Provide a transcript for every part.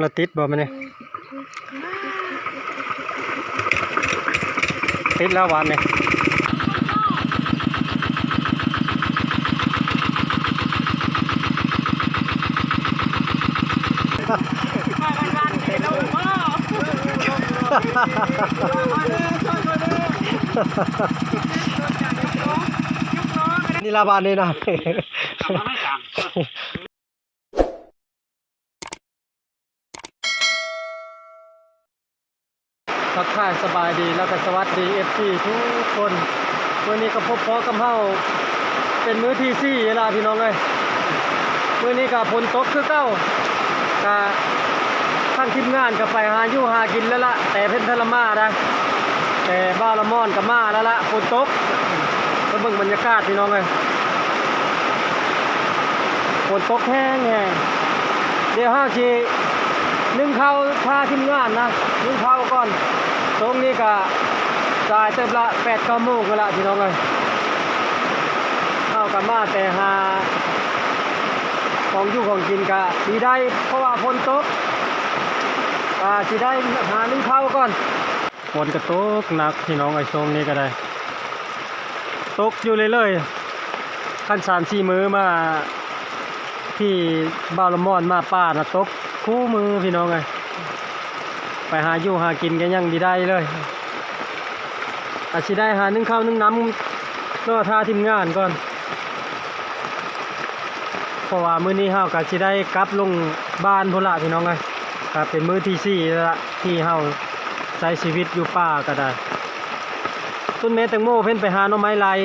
เราติดบ่มาเนี่ยติดแล้ววันเนี่ยนี่ลาบานนี่นะ ทักทายสบายดีแล้วก็สวัสดีเอฟซีทุกคนวันนี้ก็พบพอกับเฮาเป็นมื้อที่สี่เวลา พี่น้องเลยเมื้อนี้ก็ฝนตกคือเก้าก็ทั้งทีมงานก็ไปหาอยู่หากินแล้วละแต่เพ่นทรมานะแต่บ้าละม่อนก็มาแล้วละฝนตกมาเบิ่งบรรยากาศพี่น้องเลยฝนตกแห้งแห้งเดี๋ยวเฮาสินึ่งข้าวพาทีมงานนะนึ่งข้าวก่อน ตรงนี้ก็จ่ายเติมละแปดก้าโมงกันละพี่น้องเลยข้าว กับมาแต่หาของอยู่ของกินกะสีได้เพราะว่าฝนตกอ่าสีได้หานึ่งข้าวก่อนฝนก็ตกหนักพี่น้องไอ้ทรงนี้ก็ได้ ตกอยู่เลยๆขั้นสามสี่มือมา ที่บ้าละมอนมาป่านะตกคู่มือพี่น้องไงไปหาอยู่หากินกันยังดีได้เลยอาจสิได้หานึ่งข้าวนึ่งน้ำรอท่าทีมงานก่อน เพราะว่ามื้อนี้เฮาก็สิได้กลับลงบ้านพุ่นละพี่น้องไงครับเป็นมื้อที่สี่แล้วละที่เฮาใช้ชีวิตอยู่ป่าก็ได้ ต้นเมแตงโมเพิ่นไปหาหน่อไม้ลาย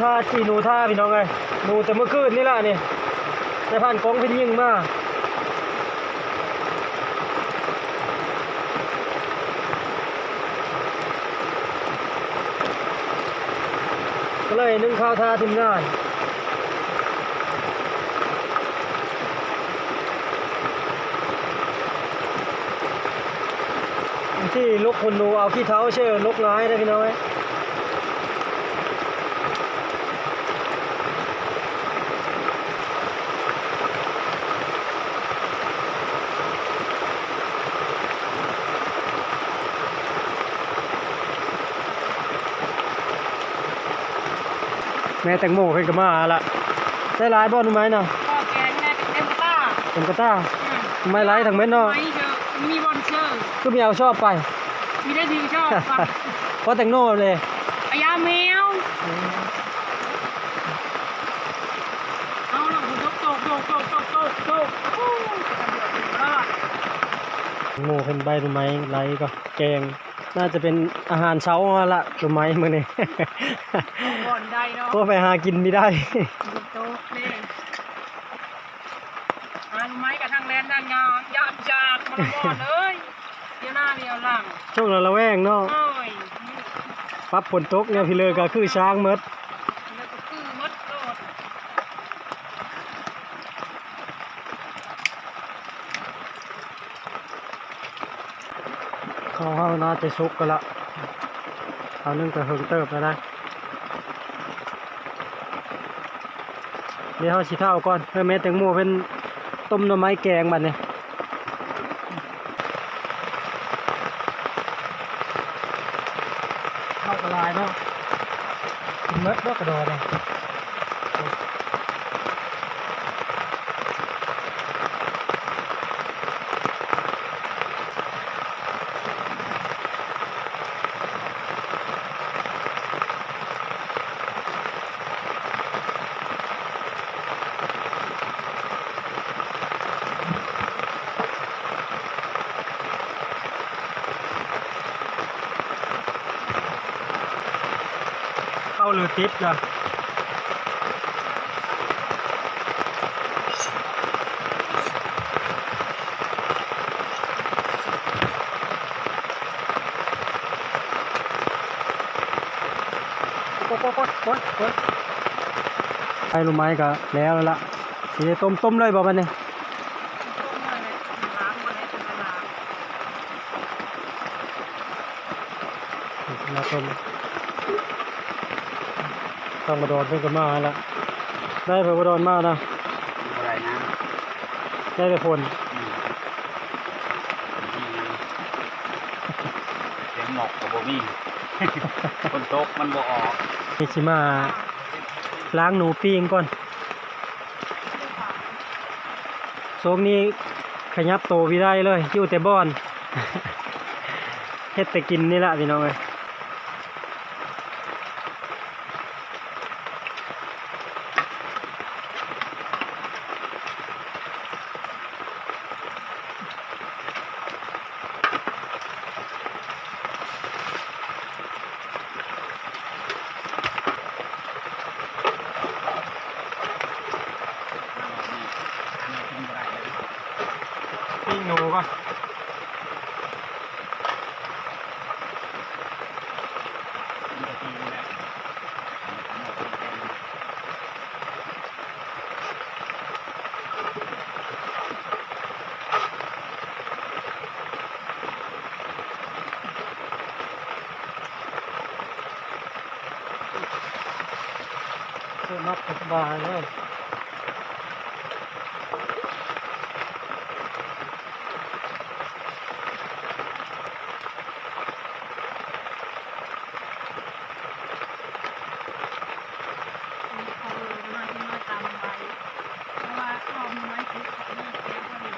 ท่าจีหนูท่าพี่น้องไงหนูแต่เมื่อคืนนี่แหละนี่ในผ่านกองเพินยิงมาก็เลยนึ่งข้าวท่าทีมงานที่ลกคนดูเอาขี้เท้าเชื่อลกร้ายนะพี่น้องเอ้ แม่แตงโมเพิ่นก็มาละได้หลายบ่หนูไหมน่ะก็แกงแม่เต็มตาเป็นกระต้าไม่หลายทั้งเม็ดเนาะไม่เจอมีบอลเชอร์คือมีเอาชอบไป มีได้ทีชอบป่ะเพราะแตงโมเลยอายาแมวเอาล่ะคุณตกตกตกตกตกตกตกโอ้ยรอดแตงโมเพิ่นใบหนูไหมไหลก็แกงน่าจะเป็นอาหารเช้ามาละหนูไหมมื้อนี้ ก็ไปหากินไม่ได้โตนี่ทางไม้กับทางแลนด้านงามยามจากมันมอดเลยเดียวหน้าเดียวหลังช่วงเราละแวงเนาะปั๊บฝนตกเนี่ยพี่เลยก็คือช้างมดแล้วก็คืดเขาเฮาน่าจะชุกกันละเอานึ่งกระเฮิงเติบแล้วนะ ดี๋ยวเฮาสิเท่าก่อนเพื่อแม่แตงโมเป็นต้มหน่อไม้แกงบัดนี้เข้ากระลายเนาะกินเม็ดบ่กระโดดเลย ติดล่ะโป๊ะโป๊ะโป๊ะโป๊ะโป๊ะไอ้ลูกไม้ก็แล้วแล้วล่ะสิได้ต้มต้มเลยบ่บัดนี้ต้มมาเลยล้างมาเลยเป็นล้างมาต้ม ต้องมาโดนเพิ่นก็มาแล้วได้เพิ่นบ่โดนมานะอะไรนะได้แต่ผลอืมเสียงหมอกกับโบมี่คนตกมันบ่ออกนี่สิมาล้างหนูปิ้งก่อนโซกนี้ขยับโตวิได้เลยอยู่แต่บ้อนเฮ็ดแต่กินนี่แหละพี่น้องเอ้ย อันนี้กินบ่ได้เลย ปิ้งหนูก่อน มันจะตีนี่แหละอันนี้ผมบอกเป็น เพื่อมักสบายเลย เอาเลยมาที่น้อยตามไปเพราะว่าเอามีไม้คิดของนี่แค่พอดี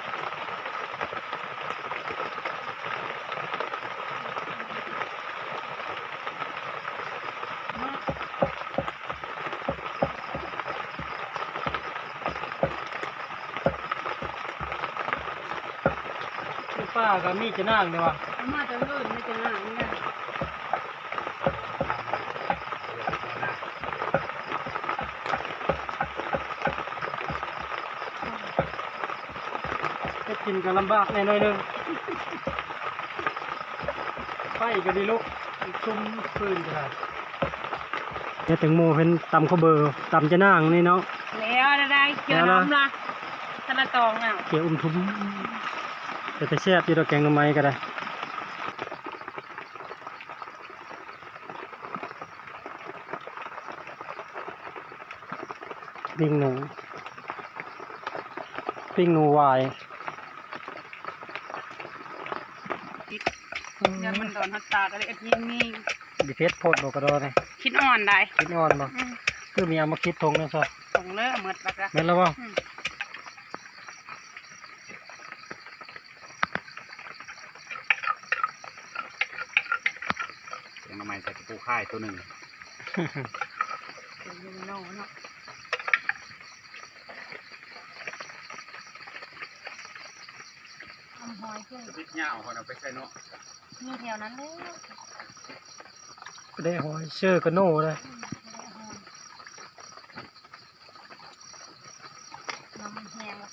ลูก ป้ากับมีจะนั่งเนี่ยวะเอามาจะลื่นไม่จะหนังเนี่ยจะกินก็ลำบากแน่หน่อยหนึงไฟก็ดีลุกซุ่มฟืนก็ได้เนี่ยแตงโมเป็นตำข้าวเบอร์ตำจะนั่งนี่เนาะแล้วได้เกี่ยวน้ำละตะละตองอะเกี่ยวอุ้มทุ้ม แต่จะแซ่บอยู่ดอกแกงหน่อไม้ก็ได้ปิ้งหนูปิ้งหนูวายเนี่ยมันโดนหัตตาก็เลยเอาทิ้งนี่ดิเพชรโพดบอกกระโดดเลยคิดอ่อนได้คิดอ่อนบ่อืมคือมีเอามาคิดทงนะซะส่งเลิกหมดแล้วก็แม่นแล้วบ่ อืม เสียงทำไมใส่กระปูค่ายตัวหนึ่งเดี๋ยวอยู่โน่เนาะทำหอยเพื่อนพิษเหงาคนเอาไปใส่เนาะมีแถวนั้นเลยได้หอยเชื่อกระโน่เลย น้ำมันแห้งแล้ว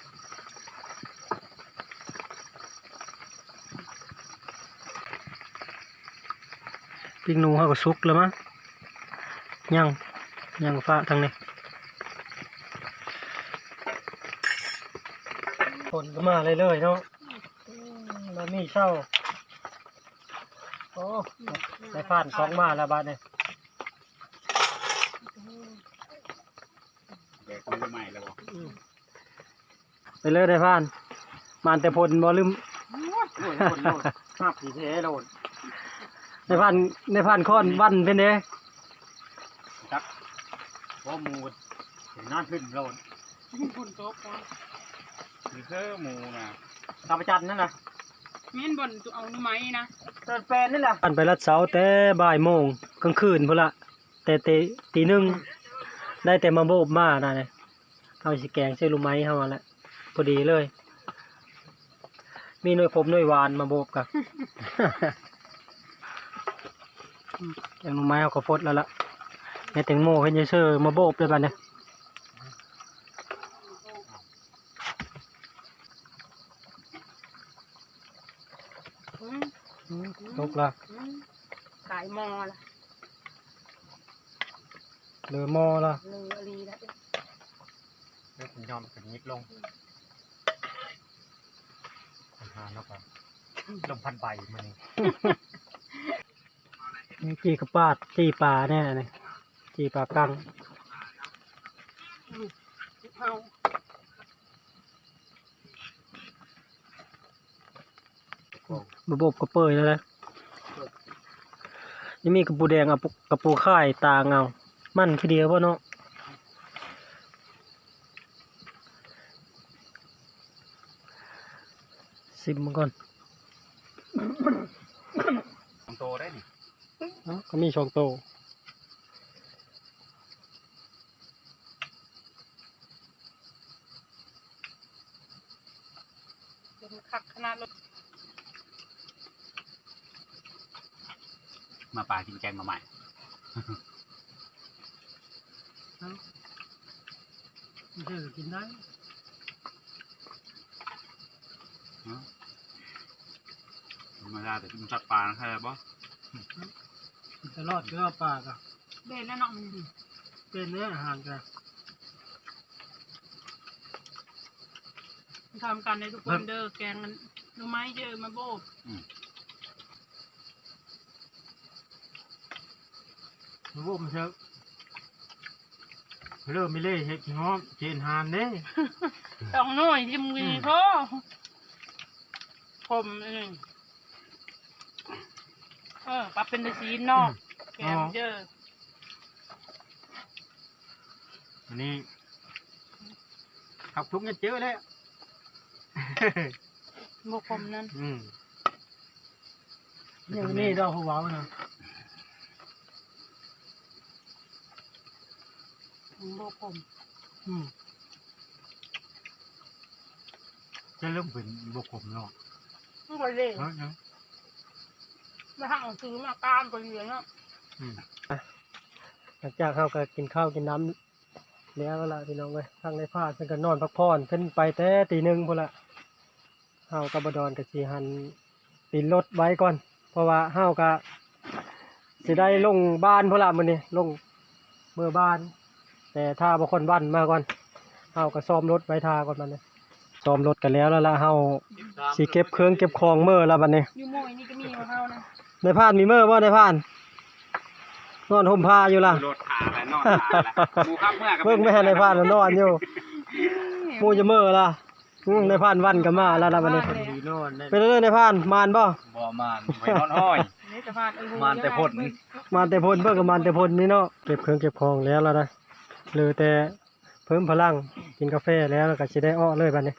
ปิ้งหนูเขาก็สุกแล้วมั้งยังยังฟ้าทางนี้ฝนก็มาเลยเลยๆเนาะแล้วมีเศร้าอ้ได้ผ่านสองมาแล้วบาดเนี่ยแบกมือใหม่แล้วบอกไปเลยได้ผ่านมานแต่พลบ่ลืมโอ้ยโดนโดนภาพผีเทโดน ในผ่านในผ่านค้อนวันเป็นเด้จักเพราะหมูเห็นนอนขึ้นโดนฝุ่นโต๊ะก่อนมีเสื้อหมูนะตาประจันนั่นน่ะเม่นบ่นตัวเอาหน่อไม้นะเตินแฟนนี่แหละผ่านไปรัดเสาแต่บ่ายโมงกลางคืนพุ่นละแต่ตีตีหนึ่งได้แต่มาโบบมาน่ะเนี่ยเอาสิแกงใส่ลูกไม้เฮาหั่นแหละพอดีเลย มีหน่วยขมหน่วยหวานมาโบบกับ แกงลูกไม้เอาก็ฟดแล้วล่ะในแตงโมเพิ่นจะเชื่อมาโบบด้วยบัดเนี่ยอืมตกละอืมขายมอละเหลือหม้อละเลือรีแล้วเดี๋ยวผมยอมเป็นยิบลงปัญหาแล้วก็ลมพันใบมันนี่นี่ จีกระปาดจีปลาแน่เลยจีปลากังระบบกระเปยแล้วนะนี่มีกระปูแดงเอาปูกระปูข่ายตาเงา มันคือเดียวป่ะเนาะซิมมันก่อนต้องโตได้นี่ เอ้าก็มีช่องโตเป็นคักขนาดรถมาปลากินแกงมาใหม่ เออกินได้ธรรมดาแต่กินสัตว์ปลาแค่บ่ ตลอดก็ปลากะเด่นแล้วเนาะมันเป็นเนื้ออาหารกันทำกันในทุกคนเด้อแกงมันหน่อไม้เยอะมาโบกระบบมันเชอะเริ่มไม่เล่เห็ดขี้ง้อมเจนหานเด้ต้องหน่อยที่มือเขาผมเอง เออปรับเป็นสีนอกแกงเยอะอันนี้ขับทุกเงี้ยเจอแล้วบกผมนั่นอืมอย่างนี้เราหัวมันนะบกผมอืมจะเริ่มเป็นบกผมเนาะไม่ค่อยเล่นเนาะ เนาะมาหังซื้อมาก้านไปเรียนเนาะอืมหลังจากเขาก็กินข้าวกินน้ำแล้วละพี่น้องเว้ยทางในพาดเพิ่นก็นอนพักผ่อนขึ้นไปแต่ตีหนึ่งพุ่นละเฮากับบดอนกับสีหันปีนรถไว้ก่อน เพราะว่าเฮาก็สิได้ลงบ้านพุ่นละมื้อนี้ลงเมื่อบ้าน แต่ถ้าบ่คนบ้านมาก่อนเฮาก็ซ่อมรถไว้ทาก่อนมันเนี่ยซ่อมรถกันแล้วแล้วล่ะเฮาสิเก็บเครื่องเก็บของเมื่อแล้วบัดนี้ยูโมยนี่ก็มีของเขานะ ในพานมีเมื่อบ่ในพานนอนห่มผ้าอยู่ล่ะรถขาแล้วนอนขาแล้วหมูครับเมื่อกับเบิ่งแม่ในพานแล้วนอนอยู่หมูจะเมื่อล่ะอืมในพานวันก็มาแล้วล่ะบัดนี้นอนได้เป็นเรื่องในพานมานบ่บ่มานไว้นอนห้อยนี่จะพาดเออมันแต่พ่นมานแต่พลเบิ่งกับมานแต่พลนี่เนาะเก็บเครื่องเก็บของแล้วแล้วนะเหลือแต่เพิ่มพลังกินกาแฟแล้วก็สิได้อ้อเลยบัดนี้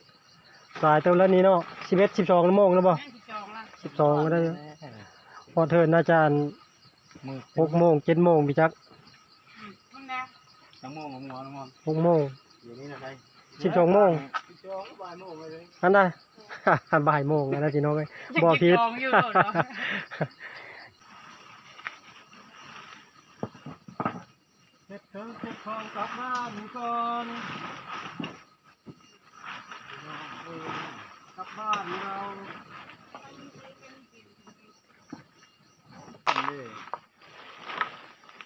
สายเต็มแล้วนี้เนาะ11 12ชั่วโมงแล้วบ่แม่ที่จองละ12ก็ได้อยู่ พอเทิร์นอาจารย์มือ6โมง7โมงพี่จักมันแน่น้ำมูกน้ำมูกน้ำมูก6โมง เดี๋ยวนี้นะได้12โมงจองบ่ายโมงเลยอันได้ บ่ายโมงแล้วนะพี่น้องเอ้ยบ่ผิดจองอยู่เหรอเก็บเครื่องเก็บของกลับบ้านก่อนกลับบ้านเรา นี่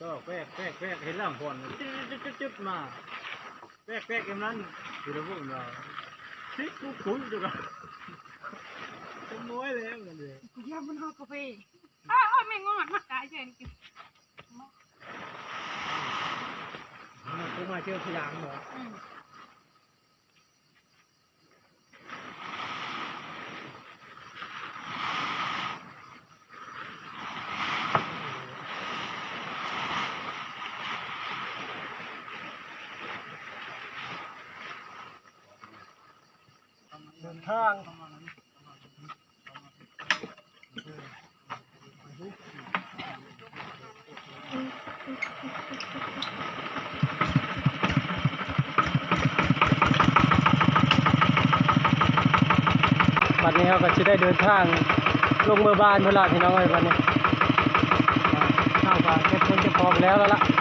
ก็แวกแวกแวกเห็นลำพอนจุดจุดจุดจุดมาแวกแวกอย่างนั้นคือระบบเราซิกกุ๊กกุ๊กจุดละขโมยแล้วกันเลยเยี่ยมมันเอากาแฟอ้าวไม่ไม่งอดมากกายเช่นกินผมมาเจอพยางเหรอ ทางบัดนี้เราก็จะได้เดินทางลงเมือบ้านเพื่อลาพี่น้องไว้บัดนี้ข้าก็เก็บเงินเก็บพอไปแล้วแล้วล่ะ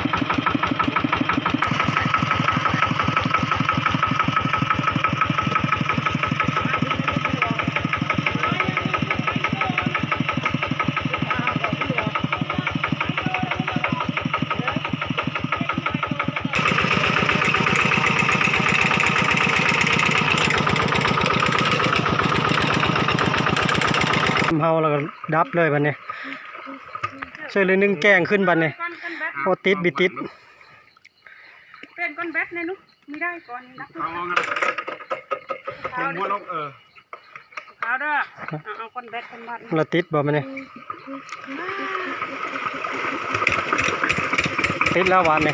ดับเลยบัดนี้ช่วยเลยนึ่งแกงขึ้นบัดนี้ก้อนก้อนแบทโอติดบิติดเป็นก้อนแบทในนุ๊กมีได้ก่อนนักเอาเอางั้นขาวหัวลงเออขาวเด้อเอาเอาก้อนแบทก้อนบัตเราติดบ่บัดนี้ติดแล้วหวานนี่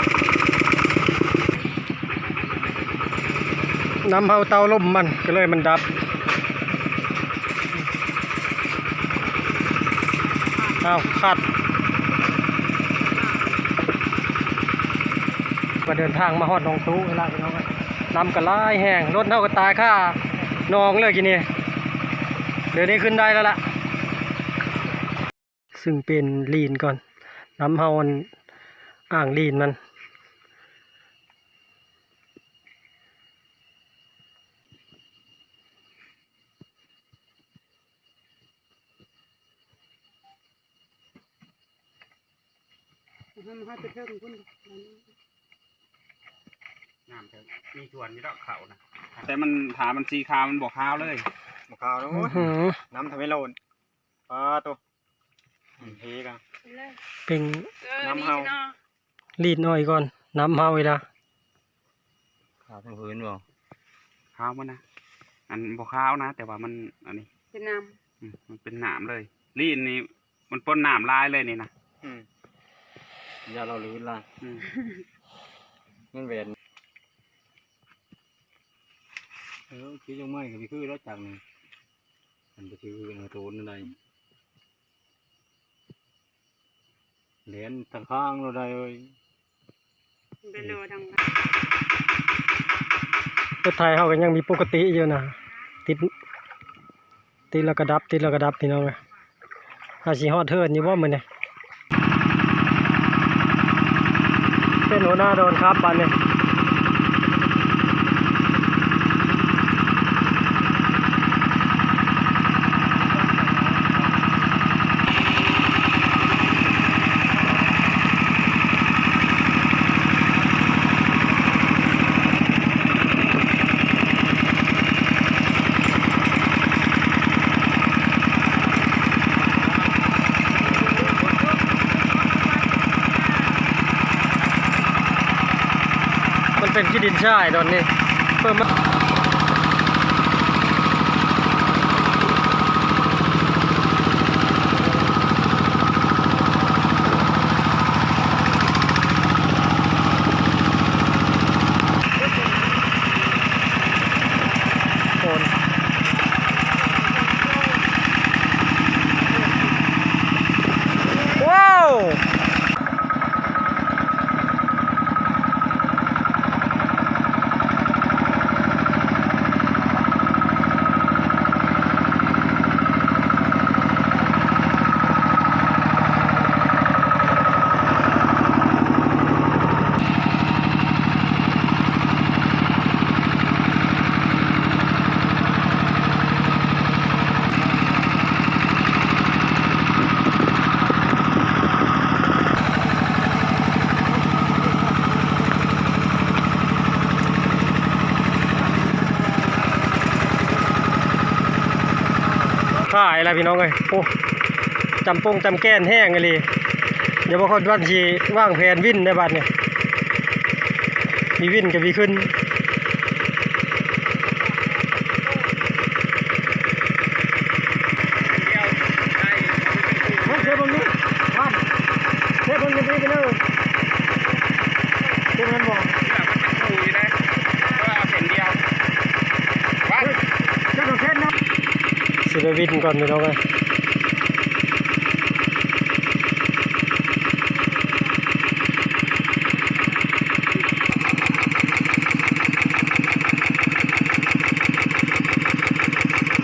น้ำเฮาเตาล่มมันก็เลยมันดับ อ้าวขัดมาเดินทางมาฮอดหนองตู้เวลาพี่น้องกันน้ำก็ลายแห้งรถเท่าก็ตายค่านองเลยกินนี่เดี๋ยวนี้ขึ้นได้แล้วล่ะ ซึ่งเป็นลีนก่อน น้ำเฮาอ่างลีนมันให้ไปเทิงคุณ น้ำเถอะ มีส่วนนี่ดอกเขานะแต่มันถามมันสีขาวมันบอกขาวเลยมะขาวนะอื้โอ้อยหือน้ำทำให้โลนปลาตัวอืมเทกันเลยเป็นเออนี่เนาะลีดหน่อยก่อนน้ำเฮาเวลาขาวทั้งพื้นบ่ขาวมันนะอันบอกขาวนะ แต่ว่ามันอันนี้เป็นน้อืมมันเป็นหนามเลยลีนนี่มันปนหนามลายเลยนี่นะอืมอย่าเราลื่นล่ะอืมนั่นเวน เออคิดยังไม่กับพี่คือรถจักรนี่มันไปชื่อในโตนอะไรเหรียญทางข้างเราได้เลยำเป็นโลทางรถไทยเฮาก็ยังมีปกติอยู่นะติดติดแล้วก็ดับติดแล้วก็ดับพี่น้องเอ้ยอาสิฮอดเทิร์นอยู่บ่มื้อนี้เป็นหัวหน้าโดนครับบัดนี้มัน ได้ตอนนี้เพิ่มมาโอนว้าว ขาย แล้วพี่น้องเลยโอ้จำปงจำแก้นแห้งเลยเดี๋ยวบางคนวันทีว่างแผนวินในบัดเนี่ยมีวินกับมีขึ้น เดียวได้ เฮ้ยเดี๋ยวบางนี้วันเดี๋ยวบางนี้ไปเลยเดี๋ยวมันบอก เชือกมันจะคู่อยู่นะเพราะว่าเอาเส้นเดียววัด เจ้าของแค่นะสิไป วินก่อนพี่น้องเลย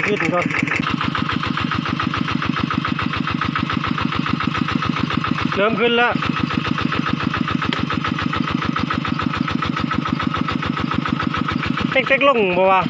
วินก่อนเริ่มขึ้นแล้วเต็กเต็กๆลงบ่วะ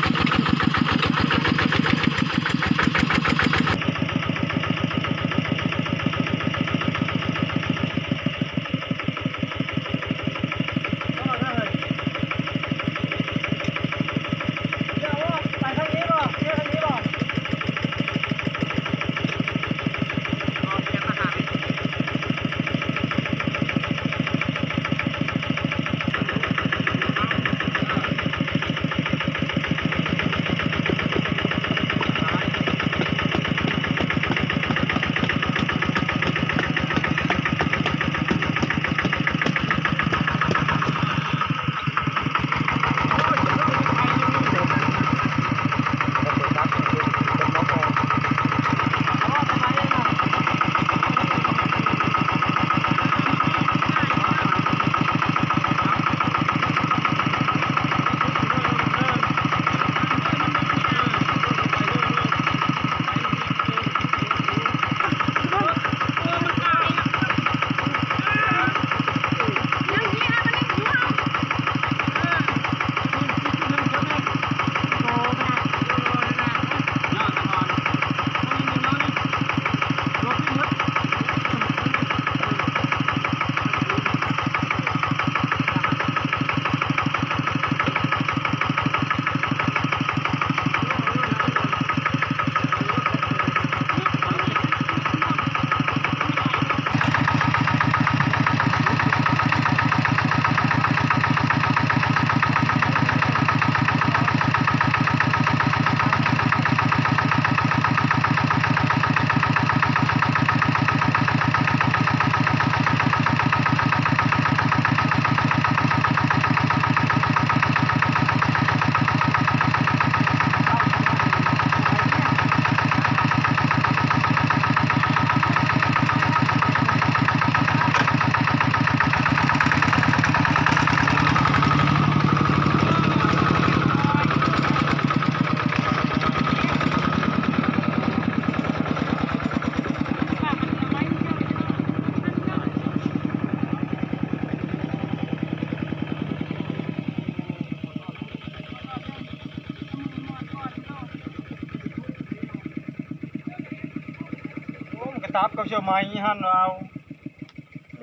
ทับกับเชือกไม้หันเอา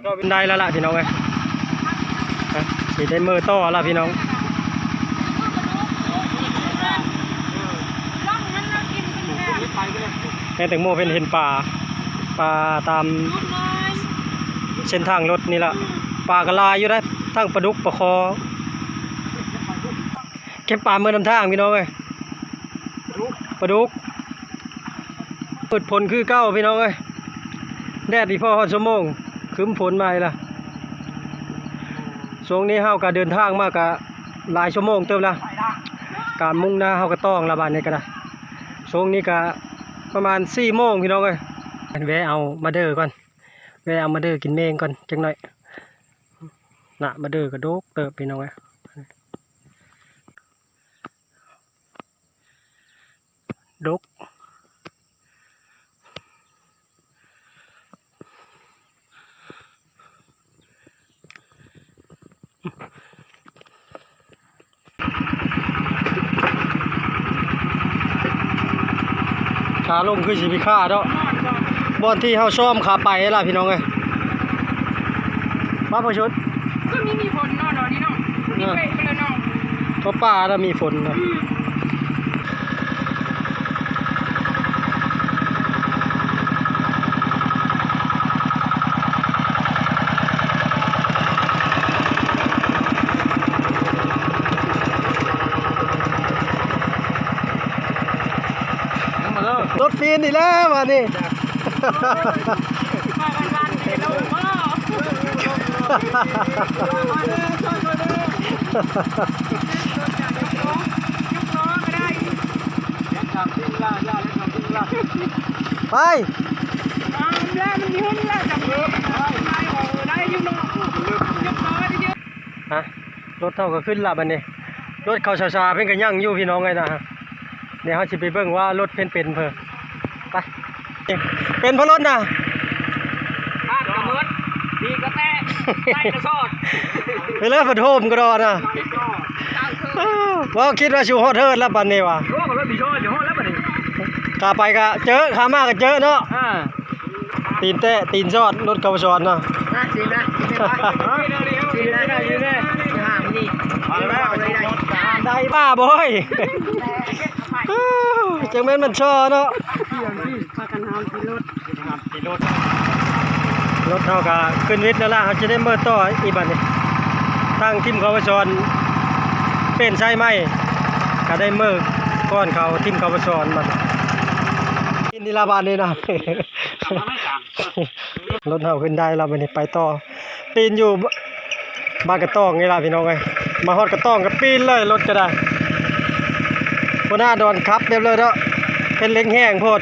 ก็เป็นได้แล้วล่ะพี่น้องเอ้ยฮะสิได้มือต่อล้วพี่น้องเป็นแค่ไปก็เลยแม่แตงโมเพิ่นเห็นป่าป่าตามเส้นทางรถนี่ละป่ากระลายอยู่ได้ทางปลาดุกปลาคอเก็บป่าเมื่อนำทางพี่น้องเอ้ยปลาดุกเปิดผลคือเก้าพี่น้องเอ้ย แดดที่พ่อฮอดชั่วโมงคืมฝนมาอีกละช่วงนี้เฮาก็เดินทางมากะหลายชั่วโมงเติมละการมุ่งหน้าเฮาก็ต้องระบาดนี้ก็ได้ช่วงนี้ก็ประมาณ4โมงพี่น้องเอ้ยแวะเอามาเด้อก่อนแวะเอามาเด้อกินเมงก่อนจังหน่อยน่ะมาเด้อกระโดกเติบพี่น้องเอ้ยดก ขาลงคือสิพิฆาตเนาะบอนที่เฮาซ่อมขาไปล่ะพี่น้องเอ้ยมาพอชุดก็มีมีผลเนาะเนาะนี่เนาะมีเป๊ะไปเลยเนาะเพราะป่าแล้วมีฝนนะ อืม นี่แหล้วมานี่ มาวันวันเดี๋ยวเราพ่อยุกล้อก็ได้ ยังทำทิ้งล่าย่ายังทำทิ้งล่าไปตามแล้วมันยืนแล้วจับมือได้โอ้ได้ยุกล้อยุกล้อได้เยอะฮะรถเท่าก็ขึ้นละบัดนี้รถเขาชาๆเพิ่นก็ยั่งอยู่พี่น้องไงนะฮะเดี๋ยวเฮาสิไปเบิ่งว่ารถเพิ่นเป็นเพิ่นไป เป็นเพราะรถน่ะพาดกระเมิดดีกระแตไล่กระสอดไปเลยปฐมก็รอนะอ้าวว่าคิดว่าสิฮอดเฮิดแล้วบัดนี้ว่ะโอ้กับรถบีโชอยู่ห้องแล้วบัดนี้ขาไปก็เจอขามาก็เจอเนาะอ่าตีนแตะตีนซอดรถกบชอนเนาะจริงนะจริงนะจริงนะจริงนะห้ามนี่เอาแล้วไปชมรถได้บ้าบ่เฮ้ยอ้าวจังแม่นมันชอเนาะ พากันหามกินรถครับติดรถรถเฮาก็ขึ้นวิทย์แล้วล่ะเฮาจะได้เมื่อต่ออีบัดนี้ทางทีมกบชอนเป็นใช่ไหมก็ได้เมื่อก่อนเขาทีมกบชอนมันกินนี่ละบาดนี้นะกลับมาไม่กลับรถเฮาขึ้นได้แล้วบัดนี้ไปต่อปีนอยู่บบ้านกระต้องนี่ล่ะพี่น้องเอ้ยมาฮอดกระต้องก็ปีนเลยรถก็ได้หัวหน้าดอนครับเรียบเลยเนาะ เป็นเล็งแห้งโพด